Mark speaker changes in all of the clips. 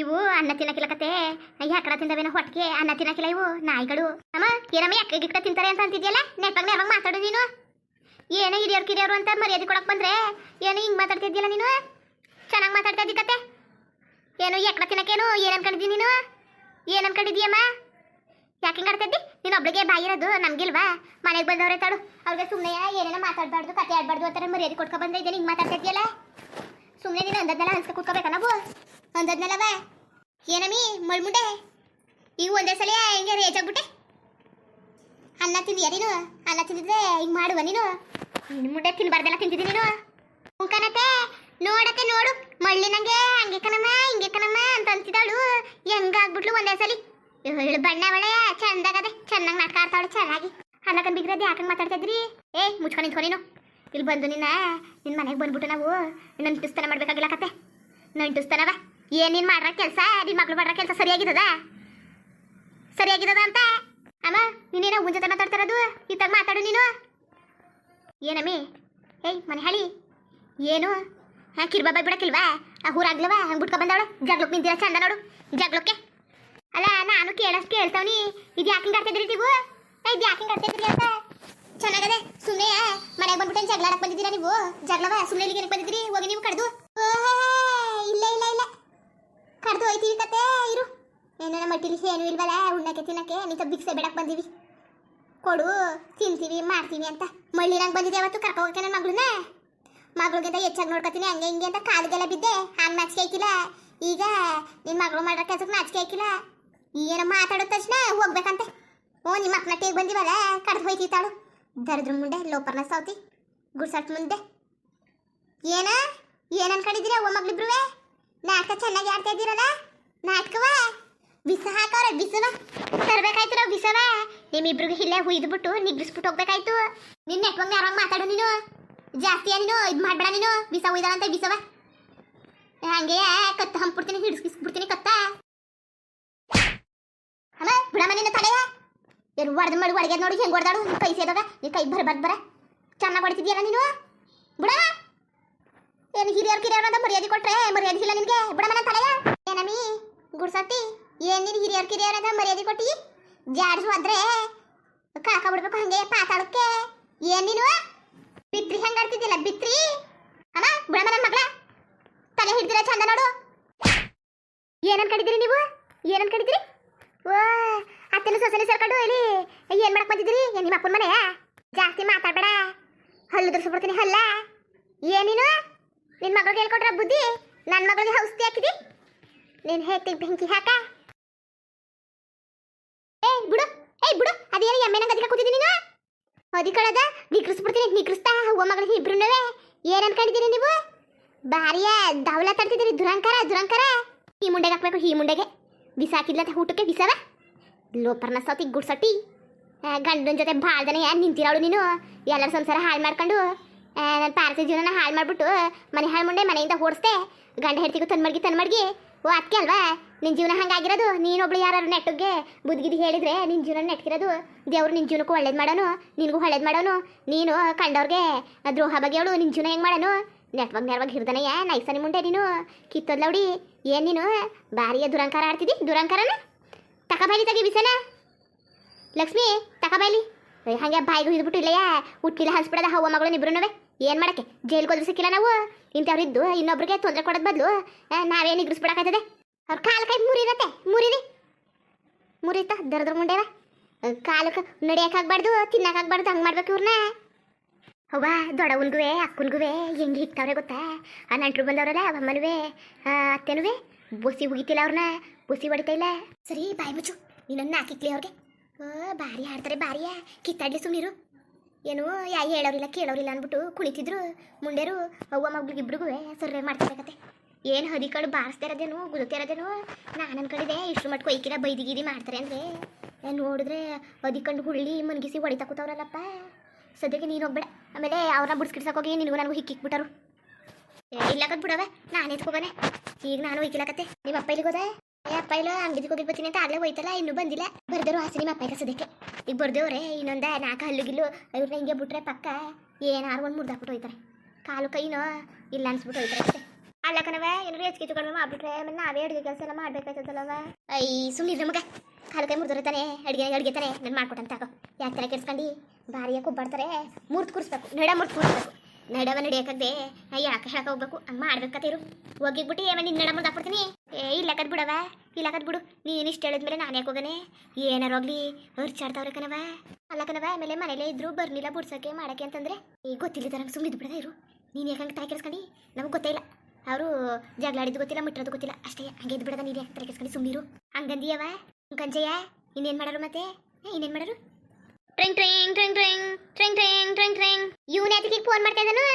Speaker 1: ಇವು ಅನ್ನ ತಿನ್ನಕ್ಕಿಲ್ಲ ಕತೆ. ಯಾಕಡ ತಿಂದವೇನೋ ಹೊಟ್ಟಿಗೆ ಅನ್ನ ತಿನ್ನಕಿಲ್ಲ ಇವು. ನಾಯಿಗಳು. ಅಮ್ಮ ಏನಮ್ಮ ಯಾಕೆ ಗಿಟ್ಟ ತಿಂತಾರೆ ಅಂತ ಅಂತಿದ್ಯಲ್ಲ? ನೆಟ್ಟಾಗ ಯಾವಾಗ ಮಾತಾಡು ನೀನು. ಏನೋ ಹಿರಿಯರು ಕಿರಿಯರು ಅಂತ ಮರ್ಯಾದೆ ಕೊಡಕ್ ಬಂದ್ರೆ ಏನೋ ಹಿಂಗೆ ಮಾತಾಡ್ತಿದ್ಯಲ್ಲ ನೀನು? ಚೆನ್ನಾಗಿ ಮಾತಾಡ್ತಾ ಇದ್ದಿ ಕತೆ. ಏನು ಎಕ್ಕಡ ತಿನ್ನಕ್ಕೇನು? ಏನು ಅನ್ಕೊಂಡಿದ್ದಿ ನೀನು? ಏನು ಅನ್ಕೊಂಡಿದ್ಯಮ್ಮ ಯಾಕೆ ಹಿಂಗೆ ಆಡ್ತಿದ್ದಿ? ನೀನು ಒಬ್ಳಿಗೆ ಬಾಯಿರೋದು ನಮ್ಗಿಲ್ವಾ? ಮನೆಗೆ ಬಂದವ್ರೆ ತಾಳು. ಅವ್ರಿಗೆ ಸುಮ್ಮನೆ ಏನೇನೋ ಮಾತಾಡಬಾರ್ದು, ಕತೆ ಆಡಬಾರ್ದು ಅಂತಾರೆ ಮರ್ಯಾದೆ ಕೊಡ್ಕೊ ಬಂದ್ರೆ ಹಿಂಗ್ ಮಾತಾಡ್ತಾ ಸುಮ್ಮನೆ ನೀನು ಅಂದದ್ದೆಲ್ಲ ಅನ್ಸ್ಕೊ ಕೂತ್ಕೋಬೇಕಾ ನಾವು? ಅಂದದ್ನೆಲ್ಲವ ಏನಮ್ಮಿ, ಮಳ್ಮುಂಡೆ? ಈಗ ಒಂದೇ ಸಲ ಹಿಂಗೆ ರೇಜ್ ಆಗ್ಬಿಟ್ಟೆ? ಅನ್ನ ತಿಂದಿಯ ನೀನು? ಅನ್ನ ತಿಂದಿದ್ರೆ ಹಿಂಗೆ ಮಾಡುವ ನೀನು? ನಿನ್ ಮುಂಡೆ ತಿನ್ಬಾರ್ದೆಲ್ಲ ತಿಂತಿದ್ದಿ ನೀನು? ಕಣತೆ, ನೋಡತ್ತೆ, ನೋಡು. ಮಳ್ಳಿ ನಂಗೆ, ಹಂಗೆ ಕಣಮ್ಮ, ಹಿಂಗೆ ಕಣಮ್ಮ ಅಂತ ಅಂತಿದ್ದಾಳು. ಹೆಂಗಾಗ್ಬಿಟ್ಲು ಒಂದೇ ಸಲಿ. ಇವಳು ಬಣ್ಣ ಒಳ್ಳೆ ಚಂದಾಗದೆ ಚೆನ್ನಾಗಿ ನಾಟಕ ಆಡ್ತಾವಳು, ಚೆನ್ನಾಗಿ. ಅನ್ನಕನ್ ಬಿಗ್ರದ್ದು ಯಾಕಂಗೆ ಮಾತಾಡ್ತಾ ಏ ಮುಚ್ಕೊಂಡು ನಿಂತ್ಕೊ ನೀನು. ಇಲ್ಲಿ ಬಂದು ನಿನ್ನ ನಿನ್ನ ಮನೆಗೆ ಬಂದ್ಬಿಟ್ಟು ನಾವು ನಂಟಿಸ್ತನ ಮಾಡಬೇಕಾಗಿಲ್ಲ ಕತೆ. ನಂಟಿಸ್ತನವ ಏನ್ ನೀನ್ ಮಾಡ್ರ ಕೆಲಸ? ನಿನ್ ಮಗಳು ಮಾಡ್ರ ಕೆಲಸ ಸರಿಯಾಗಿದ್ದದ ಸರಿಯಾಗಿದ್ದದ ಅಂತ? ಅಮ್ಮ ನೀನೇನೋ ಉನ್ ಜೊತೆ ಮಾತಾಡ್ತಿರೋದು ಇತ್ತಾಗ ಮಾತಾಡು ನೀನು. ಏನಮ್ಮಿ ಏಯ್, ಮನೆ ಹಳಿ. ಏನು? ಹಾ, ಕಿರ್ಬಾಬ ಬಿಡಕ್ಕಿಲ್ವಾ? ಆ ಊರಾಗ್ಲವ ಹಂಗೆ ಬಿಟ್ಕೊ ಬಂದವಳು ಜಗ್ಲಕ್ ನಿಂತಿರ ಚಂದ ನೋಡು ಜಗ್ಲಕ್ಕೆ ಅಲ್ಲ, ನಾನು ಕೇಳಷ್ಟು ಕೇಳ್ತಾವನಿ. ಇದು ಯಾಕೆ ಹಿಂಗೆ ಆಡ್ತಿದ್ರಿ ನೀವು? ಇದು ಯಾಕೆ ಹಿಂಗೆ ಆಡ್ತಿದ್ರಿ ಅಂತ? ಚೆನ್ನಾಗದೆ ಸುಮ್ಮನೆ ಮನೆಗೆ ಬಂದ್ಬಿಟ್ಟು ಜಗಳ ಆಡಕ್ ಬಂದಿದ್ದೀರಾ ನೀವು? ಜಗಳವ ಸುಮ್ಮನೆ ಇಲ್ಲಿಗೆ ಬಂದಿದ್ದೀರಿ? ಹೋಗಿ ನೀವು ಕಡ್ದು. ಕಡ್ದು ಹೋಯ್ತೀವಿ ಕತೆ, ಇರು. ಏನೋ ನಮ್ಮ ಮಟ್ಟಿಲಿ ಏನು ಇಲ್ವಲ್ಲ, ಉಣ್ಣಕ್ಕೆ, ತಿನ್ನಕ್ಕೆ ನೀತ ಬಿಕ್ಸೆ ಬೇಡಕ್ಕೆ ಬಂದೀವಿ. ಕೊಡು, ತಿಂತೀವಿ, ಮಾಡ್ತೀವಿ ಅಂತ. ಮಳ್ಳಿರಂಗ್ ಬಂದಿದೆ ಅವತ್ತು ಕರ್ಕೋಗಕ್ಕೆ ನನ್ನ ಮಗಳನ್ನ? ಮಗಳಿಗಿಂತ ಹೆಚ್ಚಾಗಿ ನೋಡ್ಕೊತೀನಿ, ಹಂಗೆ ಹಿಂಗೆ ಅಂತ ಕಾಲಿಗೆಲ್ಲ ಬಿದ್ದೆ ಹಂಗೆ ನಾಚಿಕೆ ಹಾಕಿಲ್ಲ ಈಗ ನಿನ್ನ ಮಗಳು ಮಾಡೋ ಕೆಲಸಕ್ಕೆ ನಾಚಿಕೆ ಹಾಕಿಲ್ಲ ಏನೋ ಮಾತಾಡೋ ತಕ್ಷಣ ಹೋಗ್ಬೇಕಂತೆ. ಓ, ನಿಮ್ಮ ಅಕ್ಕನ ಟೇಗ್ ಬಂದಿವಲ್ಲ ಕಡ್ದು ಹೋಯ್ತಿತ್ತಾಳು ದರಿದ್ರ ಮುಂದೆ, ಲೋಪರ್ನ ಸೌತಿ ಗುಡ್ಸಟ್ ಮುಂದೆ. ಏನ? ಏನ್ ಅನ್ಕೊಂಡಿದ್ದೀರಾ, ಓ ಮಗಳಿಬ್ರುವೆ? ನಾಟಕ ಚೆನ್ನಾಗಿ ಆಡ್ತಾ ಇದ್ದೀರಲ್ಲ? ನಾಟಕವ? ಬಿಸ ಹಾಕವ್ರೆ ಬಿಸವ. ತರ್ಬೇಕಾಯ್ತಿರೋ ಬಿಸವ. ನಿಮ್ಮಿಬ್ರಿಗೂ ಇಲ್ಲೇ ಹುಯ್ದ್ಬಿಟ್ಟು ನಿಗ್ರಿಸ್ಬಿಟ್ಟು ಹೋಗ್ಬೇಕಾಯ್ತು. ನಿನ್ನ ನೆಟ್ವಂಗ್ ಯಾರಂಗ್ ಮಾತಾಡು ನೀನು? ಜಾಸ್ತಿ ನೀನು? ಇದು ಮಾಡ್ಬೇಡ ನೀನು? ಬಿಸ ಹುಯ್ದಾಳಂತ ಬಿಸವ. ಹಂಗೆ ಕತ್ತ ಹಂಪ್ಬಿಡ್ತೀನಿ ಹಿಡಿಸ್ಬಿಡ್ತೀನಿ ಕತ್ತ. ಅಮ್ಮ, ಬಿಡಮ್ಮ ನಿನ್ನ ತಲೆಯ. ಏನು ಹೊಡೆದ ಮಾಡಿ ಹೊಡೆಗೆ ನೋಡಿ, ಹೆಂಗೆ ಹೊಡೆದಾಡು ಕೈ ಸೇದಾಗ ನೀ ಕೈ ಬರ ಬರ ಬರ. ಚೆನ್ನಾಗಿ ಹೊಡಿತಿದ್ಯಲ್ಲ ನೀನು? ಬಿಡಮ್ಮ. ಏನು ಹಿರಿಯರ್ ಕಿರಿಯರ್ ಅಂತ ಮರ್ಯಾದೆ ಕೊಟ್ರೆ ಮರ್ಯಾದೆ ಇಲ್ಲ ನಿನಗೆ? ಬಿಡಮನ ತಲೆಯ. ಏನಮ್ಮಿ ಗುಡ್ಸತ್ತಿ ಏನ್ ನೀನು ಹಿರಿಯರ್ ಕಿರಿಯರ್ ಅಂತ ಮರ್ಯಾದೆ ಕೊಟ್ಟಿ? ಜಾಡ್ಸ್ ಹೋದ್ರೆ ಕಾಕ ಬಿಡ್ಬೇಕು ಹಂಗೆ ಪಾತಾಳಕ್ಕೆ. ಏನ್ ನೀನು? ಬಿತ್ರಿ ಹೆಂಗ್ ಆಡ್ತಿದ್ದಿಲ್ಲ ಬಿತ್ರಿ? ಅಮ್ಮ ಬಿಡಮನ ಮಗಳ. ತಲೆ ಹಿಡ್ದಿರ ಚಂದ ನೋಡು. ಏನನ್ ಕಡಿದಿರಿ ನೀವು? ಏನನ್ ಕಡಿದಿರಿ ಓ, ಅತ್ತೆನ ಸೊಸೆನ ಸೇರ್ಕೊಂಡು ಇಲ್ಲಿ ಏನ್ ಮಾಡಕ್ ಬಂದಿದ್ದೀರಿ? ನಿಮ್ಮ ಅಪ್ಪನ ಮನೆ ಜಾಸ್ತಿ ಮಾತಾಡ್ಬೇಡ. ಹಲ್ಲು ದುರ್ಸ್ಬಿಡ್ತೀನಿ, ಹಲ್ಲ. ಏನಿನು ನಿನ್ ಮಗಳಿಗೆ ಹೇಳ್ಕೊಟ್ರ ಬುದ್ಧಿ? ನನ್ನ ಮಗಳಿಗೆ ಔಷಧಿ ಹಾಕಿದಿ? ನೀನ್ ಹೇತಿಗೆ ಬೆಂಕಿ ಹಾಕ. ಏಯ್, ಬಿಡು. ಏಯ್, ಬಿಡು. ಅದೇ ಎಮ್ಮೆನ ಗದಿಗೆ ಕೂತಿದ್ದೀನಿ ನೀನು? ಅದಿ ನಿಕ್ರಿಸ್ಬಿಡ್ತೀನಿ, ನಿಕ್ರಿಸ್ತಾ. ಹೂವ ಮಗಳಿಗೆ ಇಬ್ರುನವೇ. ಏನ್ ಅನ್ಕೊಂಡಿದ್ದೀರಿ ನೀವು? ಭಾರಿಯ ದವಲ ತಡ್ತಿದ್ದೀರಿ ದುರಂಕಾರ ದುರಂಕಾರ. ಈ ಮುಂಡೆಗೆ ಹಾಕ್ಬೇಕು, ಈ ಮುಂಡೆಗೆ. ಬಿಸಾಕಿದ್ಲಂತ ಊಟಕ್ಕೆ ಬಿಸವ? ಲೋಪರ್ನ ಸತಿ ಗುಡ್ಸಟ್ಟಿ. ಗಂಡನ ಜೊತೆ ಭಾಳ ಜನ ಏನ್ ನಿಂತಿರೋಳು ನೀನು? ಎಲ್ಲರ ಸಂಸಾರ ಹಾಳು ಮಾಡ್ಕೊಂಡು. ನನ್ನ ಪಾರಸಿ ಜೀವನ ಹಾಳು ಮಾಡ್ಬಿಟ್ಟು ಮನೆ ಹಾಳು ಮುಂಡೆ ಮನೆಯಿಂದ ಓಡಿಸ್ದೆ, ಗಂಡ ಹೆಡ್ತಿಗೂ ತನ್ ಮಡ್ಗಿ ತನ್ ಮಡ್ಗಿ. ಓ ಅದಕ್ಕೆ ಅಲ್ವಾ? ನಿನ್ನ ಜೀವನ ಹಂಗಾಗಿರೋದು, ನೀನೊಬ್ಳು ಯಾರು ನೆಟ್ಟಗೆ ಬುದ್ಗಿದಿ ಹೇಳಿದ್ರೆ ನಿನ್ನ ಜೀವನ ನೆಟ್ಕಿರೋದು ದೇವ್ರು ನಿನ್ನ ಜೀವನಕ್ಕೂ ಒಳ್ಳೇದು ಮಾಡೋನು, ನಿನಗೂ ಒಳ್ಳೇದು ಮಾಡೋನು. ನೀನು ಕಂಡವ್ರಿಗೆ ದ್ರೋಹ ಬಗೆಯವಳು ನಿನ್ನ ಜೀವನ ಹೆಂಗೆ ಮಾಡೋನು? ನೆಟ್ವಾಗ ನೆರವಾಗಿ ಹಿಡ್ದನಯ್ಯ ನೈಸನಿ ಮುಂಡೆ ನೀನು. ಕಿತ್ತದ್ಲೌಡಿ ಏನು ನೀನು? ಭಾರಿಯ ದುರಂಕಾರ ಆಡ್ತಿದ್ದಿ, ದುರಂಕಾರನ? ತಕಬೈಲಿ ತಗಿ ಬಿಸನ? ಲಕ್ಷ್ಮಿ ತಕಬೈಲಿ ಹಂಗೆ ಬಾಯಿಗೂ ಇದ್ಬಿಟ್ಟು ಇಲ್ಲಯ್ಯ, ಹುಟ್ಟಿಲ್ಲ ಹನ್ಸ್ಬಿಡದ ಹವ್ವ ಮಗಳು ಇಬ್ರುನವೆ ಏನು ಮಾಡಕ್ಕೆ? ಜೈಲ್ಗೆ ಹೋದ್ರೆ ಸಿಕ್ಕಿಲ್ಲ ನಾವು? ಇಂಥವ್ರಿದ್ದು ಇನ್ನೊಬ್ರಿಗೆ ತೊಂದರೆ ಕೊಡೋದು ಬದಲು ನಾವೇನು ನಿಗ್ರಿಸ್ಬಿಡಕ್ಕಾಯ್ತದೆ ಅವ್ರ ಕಾಲು ಕೈ ಮುರಿರತ್ತೆ, ಮುರಿರಿ. ಮುರಿತ ದರದ್ರ ಮುಂಡೆವ. ಕಾಲಕ್ಕೆ ನಡಿಯಕ್ಕಾಗ್ಬಾರ್ದು ತಿನ್ನಕ್ಕಾಗ್ಬಾರ್ದು ಹಂಗೆ ಮಾಡ್ಬೇಕು ಇವ್ರನ್ನ ಅವ್ವ, ದೊಡ್ಡವನ್ಗುವೆ, ಅಕ್ಕನ್ಗುವೆ, ಹೆಂಗೆ ಹಿಕ್ತವ್ರೆ ಗೊತ್ತಾ? ಆ ನಂಟ್ರು ಬಂದವ್ರಲ್ಲ ಅಮ್ಮನುವೆ ಅತ್ತೆನುವೆ. ಬುಸಿ ಉಗಿತಿಲ್ಲ ಅವ್ರನ್ನ ಬುಸಿ ಹೊಡಿತಾ ಇಲ್ಲ. ಸರಿ, ಬಾಯ್ ಮುಚ್ಚು. ನೀನನ್ನ ಹಾಕಿಕ್ಲಿ ಅವ್ರಿಗೆ. ಭಾರಿ ಆಡ್ತಾರೆ ಭಾರಿಯ. ಕಿತ್ತಾಡ್ಲಿ ಸುಮ್ಮನಿರು ಏನು ಯಾ ಹೇಳೋರಿಲ್ಲ ಕೇಳೋರಿಲ್ಲ ಅಂದ್ಬಿಟ್ಟು ಕುಳಿತಿದ್ರು. ಮುಂಡೆರು ಅವ್ವ ಮಗ್ಳಿಗೆ ಏ, ಸರ್ವೇ ಮಾಡ್ತಾರೆ ಕತೆ ಏನು ಹದಿಕಳು ಬಾರಿಸ್ತಾ ಇರೋದೇನು ಗುದುತ್ತಿರೋದೇನು ನಾನು ಅನ್ಕೊಂಡಿದ್ದೆ ಇಷ್ಟು ಮಟ್ಟ ಕೊಯ್ಕಿರ ಬೈದಿ ಗೀದಿ ಮಾಡ್ತಾರೆ ಅಂದರೆ. ನೋಡಿದ್ರೆ ಹದಿಕಂಡು ಹುಳ್ಳಿ ಮನ್ಗಿಸಿ ಹೊಡಿತಾ ಕೂತವ್ರಲ್ಲಪ್ಪ. ಸದ್ಯಕ್ಕೆ ನೀನು ಹೋಗ್ಬೇಡ. ಆಮೇಲೆ ಅವ್ರನ್ನ ಹೋಗಿ ನಿನಗೂ ನನಗೂ ಹಿಕ್ಕಿಕ್ಬಿಟ್ಟರು ಇಲ್ಲಕತ್ ಬಿಡವೆ ನಾನು ಎತ್ಕೋಬಾನೆ. ಈಗ ನಾನು ಒಯ್ಕಿಲಕತ್ತೆ. ನಿಮ್ಮ ಅಪ್ಪ ಇಲ್ಲಿಗೆ ಹೋದೆ ಏ, ಅಪ್ಪ ಇಲ್ಲ ಅಂಗಡಿಗೆ ಹೋಗಿ ಬರ್ತೀನಿ ಅಂತ ಆಗಲೇ ಹೋಯ್ತಲ್ಲ ಇನ್ನೂ ಬಂದಿಲ್ಲ. ಬರ್ದರು ಆಸೆ ನಿಮ್ಮ ಅಪ್ಪ ಸದ್ಯಕ್ಕೆ. ಈಗ ಬರ್ದೇವ್ರೆ ಇನ್ನೊಂದ ನಾಲ್ಕು ಹಲ್ಲುಗಿಲ್ಲು ಇವ್ರನ್ನ ಹಿಂಗೆ ಬಿಟ್ರೆ ಪಕ್ಕ ಏನಾರು ಒಂದು ಮುರ್ದಾಕ್ಬಿಟ್ಟು ಹೋಯ್ತಾರೆ. ಕಾಲು ಕೈನೋ ಇಲ್ಲ ಅನ್ಸ್ಬಿಟ್ಟು ಹೋಯ್ತಾರೆ ಅಷ್ಟೇ. ಅಲ್ಲ ಕಣವ ಏನಾರು ಹೆಚ್ಚಿಗೆ ಕಡಿಮೆ ಮಾಡ್ಬಿಟ್ರೆ ಆಮೇಲೆ ನಾವೇ ಅಡುಗೆ ಕೆಲಸ ಎಲ್ಲ ಮಾಡ್ಬೇಕಾಯ್ತದಲ್ಲವ ಐ ಸುಮ್ಮನಿದ್ರೆ ಮಗ. ಕಾಲು ಕೈ ಮುರಿದ್ರೆ ತಾನೆ ಅಡುಗೆ ಅಡುಗೆ ತಾನೆ, ನಾನು ಮಾಡ್ಕೊಟ್ಟಂತ ಯಾಕೆ ತಲೆ ಕೆಡ್ಸ್ಕೊಂಡು? ಭಾರಿಯ ಕೊಬ್ಬಾಡ್ತಾರೆ ಮೂರ್ತು ಕೂರಿಸ್ಬೇಕು, ನಡ ಮುರ್ತು ಕೂರಿಸ್ಬೇಕು. ನಡವ ನಡೆಯಕ್ಕಾಗದೆ ಯಾಕೆ ಹೇಳಕ್ಕೆ ಹೋಗ್ಬೇಕು? ಹಂಗೆ ಮಾಡ್ಬೇಕತ್ತಿರು ಹೋಗಿಬಿಟ್ಟು ಏಮೇಲೆ ನಿನ್ನ ನಡ ಮುರ್ದಾಕ್ಬಿಡ್ತೀನಿ ಏ, ಇಲ್ಲ ಕದ್ ಬಿಡವ ಇಲ್ಲ ಕದ್ ಬಿಡು ನೀನು ಇಷ್ಟು ಹೇಳಿದ್ಮೇಲೆ ನಾನು ಯಾಕೆ ಹೋಗನೆ? ಏನಾರು ಹೋಗ್ಲಿ ಹರ್ಚಾಡ್ತಾವ್ರೆ ಕಣವ ಅಲ್ಲ ಕಣವ ಆಮೇಲೆ ಮನೇಲೆ ಇದ್ರು ಬರ್ಲಿಲ್ಲ ಬುಡ್ಸೋಕೆ ಮಾಡಕ್ಕೆ ಅಂತಂದ್ರೆ. ಈಗ ಗೊತ್ತಿಲ್ಲ ನಂಗೆ ಸುಮ್ಮನೆ ಬಿಡದ ಇರು. ನೀನು ಯಾಕಂಗೆ ಹಂಗೆ ಕೆಡ್ಸ್ಕೊಂಡು? ನಮಗೆ ಗೊತ್ತಿಲ್ಲ ಅವರು ಜಗಳಾಡಿದ್ದು ಗೊತ್ತಿಲ್ಲ ಮುಟ್ಟಿರೋದು ಗೊತ್ತಿಲ್ಲ. ಅಷ್ಟೇ ಹಂಗೆ ಇದ್ಬಿಡದ ಬಿಡದ ನೀನು ಯಾಕೆ ತಲೆ ಹಂಗಂದಿ ಸುಮ್ಮನಿರು ಹಂಗಂದಿಯವ ಕಂಜಯ್ಯ ಇನ್ನೇನು ಮಾಡೋರು ಮತ್ತೆ? ಇನ್ನೇನು ಮಾಡೋರು? ಟ್ರಿಂಗ್ ಟ್ರಿಂಗ್ ಟ್ರಿಂಗ್ ಟ್ರಿಂಗ್ ಟ್ರಿಂಗ್ ಟ್ರಿಂಗ್ ಟ್ರಿಂಗ್ ಟ್ರಿಂಗ್. ಇವನ್ ಯಾತಕ್ಕೆ ಫೋನ್ ಮಾಡ್ತಾ ಇದ್ದಾನು?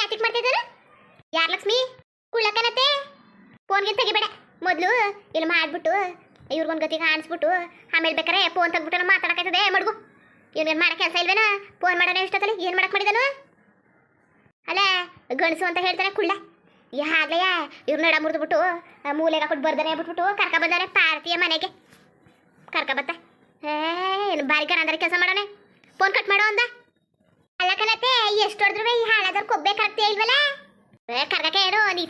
Speaker 1: ಯಾತಿಗೆ ಮಾಡ್ತಾ ಇದ್ದಾನು? ಯಾರ್ ಲಕ್ಷ್ಮಿ? ಕುಳ್ಳಕ್ಕನತ್ತೆ? ಫೋನ್ಗೆ ತೆಗಿಬೇಡ. ಮೊದಲು ಇಲ್ಲಿ ಮಾಡ್ಬಿಟ್ಟು, ಇವ್ರಿಗೊಂದು ಗತಿ ಕಾಣಿಸ್ಬಿಟ್ಟು, ಆಮೇಲೆ ಬೇಕಾರೆ ಫೋನ್ ತೆಗ್ಬಿಟ್ಟು ಮಾತಾಡಕೈತದೆ ಮಡ್ಗು. ಇವ್ನೇನು ಮಾಡೋ ಕೆಲಸ ಇಲ್ವೇನ? ಫೋನ್ ಮಾಡೋಣ ಇಷ್ಟೊತ್ತಲ್ಲಿ? ಏನು ಮಾಡಕ್ ಮಾಡಿದನು? ಅಲ್ಲ ಗಣಸು ಅಂತ ಹೇಳ್ತಾನೆ ಕುಳ್ಳ. ಯಾಗ್ಲಯ್ಯ ಇವ್ರ ನಡ ಮುರಿದ್ಬಿಟ್ಟು, ಮೂಲೆಗೆ ಹಾಕೊಂಡು ಬರ್ದಾನೆ ಬಿಟ್ಬಿಟ್ಟು ಕರ್ಕ ಬಂದಾನೆ ಪಾರ್ತಿಯ ಮನೆಗೆ. ಕರ್ಕ ಬತ್ತ. ಏನು ಬಾರಿ ಅಂದ್ರೆ ಕೆಲಸ ಮಾಡೋಣ? ಫೋನ್ ಕಟ್ ಮಾಡೋ ಅಂದ? ಅಲ್ಲ ಕಲತೆ, ಎಷ್ಟು ಹೊಡೆದ್ರು ಈ ಹಾಳಾದ್ರೆ ಕೊಬ್ಬೇಕಾಗ್ತೇ ಇಲ್ವಲ್ಲ? ಏ, ಕರ್ಗಕ್ಕೆ ಏನು? ನೀ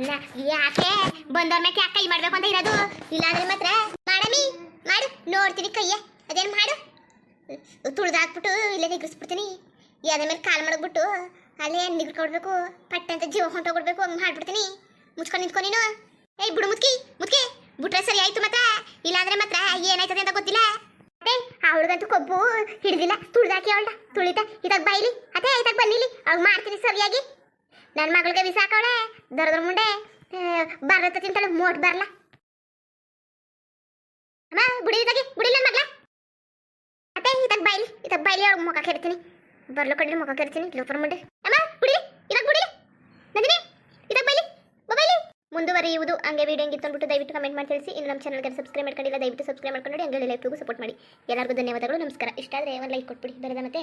Speaker 1: ನ- ಯಾಕೆ? ಬಂದವ್ರ ಮೇಲೆ ಯಾಕೆ ಕೈ ಮಾಡ್ಬೇಕು ಅಂತ ಇರೋದು? ಇಲ್ಲಾಂದ್ರೆ ಮಾತ್ರ ಮಾಡಮಿ, ಮಾಡು. ನೋಡ್ತೀನಿ ಕೈಯ. ಅದೇನು ಮಾಡು? ತುಳಿದಾಕ್ಬಿಟ್ಟು ಇಲ್ಲೇ ನಿಗ್ರಿಸ್ಬಿಡ್ತೀನಿ. ಯಾವ್ದ್ರ ಮೇಲೆ ಕಾಲ್ ಮಡಗ್ಬಿಟ್ಟು ಅಲ್ಲೇ ನಿಗ್ರಿಕೊಡ್ಬೇಕು ಪಟ್ಟೆ ಅಂತ ಜೀವ ಹೊಂಟೋಗ್ಬಿಡ್ಬೇಕು ಹಂಗೆ ಮಾಡ್ಬಿಡ್ತೀನಿ. ಮುಚ್ಕೊಂಡು ನಿಂತ್ಕೊ ನೀನು. ಏಯ್, ಬಿಡು ಮುತ್ಕಿ ಮುತ್ಕಿ. ಬಿಟ್ರೆ ಸರಿ ಆಯ್ತು ಮಾತ್ರ. ಇಲ್ಲಾಂದ್ರೆ ಮಾತ್ರ ಏನಾಯ್ತದೆ ಅಂತ ಗೊತ್ತಿಲ್ಲ. ಅದೇ ಅವಳಿಗಂತೂ ಕೊಬ್ಬು ಹಿಡಿದಿಲ್ಲ. ತುಳ್ದಾಕಿ ಅವಳ ತುಳಿತ, ಇದಾಗ ಬೈಲಿ ಅದೇ, ಇದಾಗ ಬನ್ನಿಲಿ ಅವ್ಳು ಮಾಡ್ತೀನಿ ಸರಿಯಾಗಿ. ನನ್ನ ಮಗಳಿಗೆ ಬಿಸಾಕವಳೆ ದರದ್ರ ಮುಂಡೆ ಬರತ್ತ ತಿಂತಳು ಮೋಟ್ ಬರಲ್ಲ ಅಮ್ಮ, ಬುಡಿ ಇದಾಗಿ ಬುಡಿ ನನ್ನ ಮಗ್ಳ. ಅತ್ತೆ ಇದಾಗ ಬೈಲಿ ಇದಾಗ ಬೈಲಿ ಅವ್ಳ ಮುಖ ಕೆಡ್ತೀನಿ. ಬರ್ಲು ಕಡ್ಲಿ ಮುಖ ಕೆಡ್ತೀನಿ ಲೋಪರ್ ಮುಂಡೆ. ಅಮ್ಮ, ಬುಡಿ ಇದಾಗ ಬುಡಿ. ನಂದಿನಿ ಇದಾಗ ಬೈಲಿ ಬೈಲಿ ಮುಂದುವರಿಯುವುದು ಹಂಗೆ ವಿಡಿಯೋ ಹೆಂಗಿತ್ತು ಅಂದ್ಬಿಟ್ಟು ದಯವಿಟ್ಟು ಕಮೆಂಟ್ ಮಾಡಿ ತಿಳಿಸಿ. ಇನ್ನು ನಮ್ಮ ಚಾನಲ್ಗೆ ಸಬ್ಸ್ಕ್ರೈಬ್ ಮಾಡ್ಕೊಂಡಿಲ್ಲ, ದಯವಿಟ್ಟು ಸಬ್ಸ್ಕ್ರೈಬ್ ಮಾಡ್ಕೊಂಡು ಹಂಗೆ ಲೈಫ್ಗೂ ಸಪೋರ್ಟ್ ಮಾಡಿ. ಎಲ್ಲರಿಗೂ ಧನ್ಯವಾದಗಳು, ನಮಸ್ಕಾರ. ಇಷ್ಟ ಆದರೆ ಒಂದು ಲೈಕ್ ಕೊಟ್ಬಿಡಿ. ಬರೋದ ಮತ್ತೆ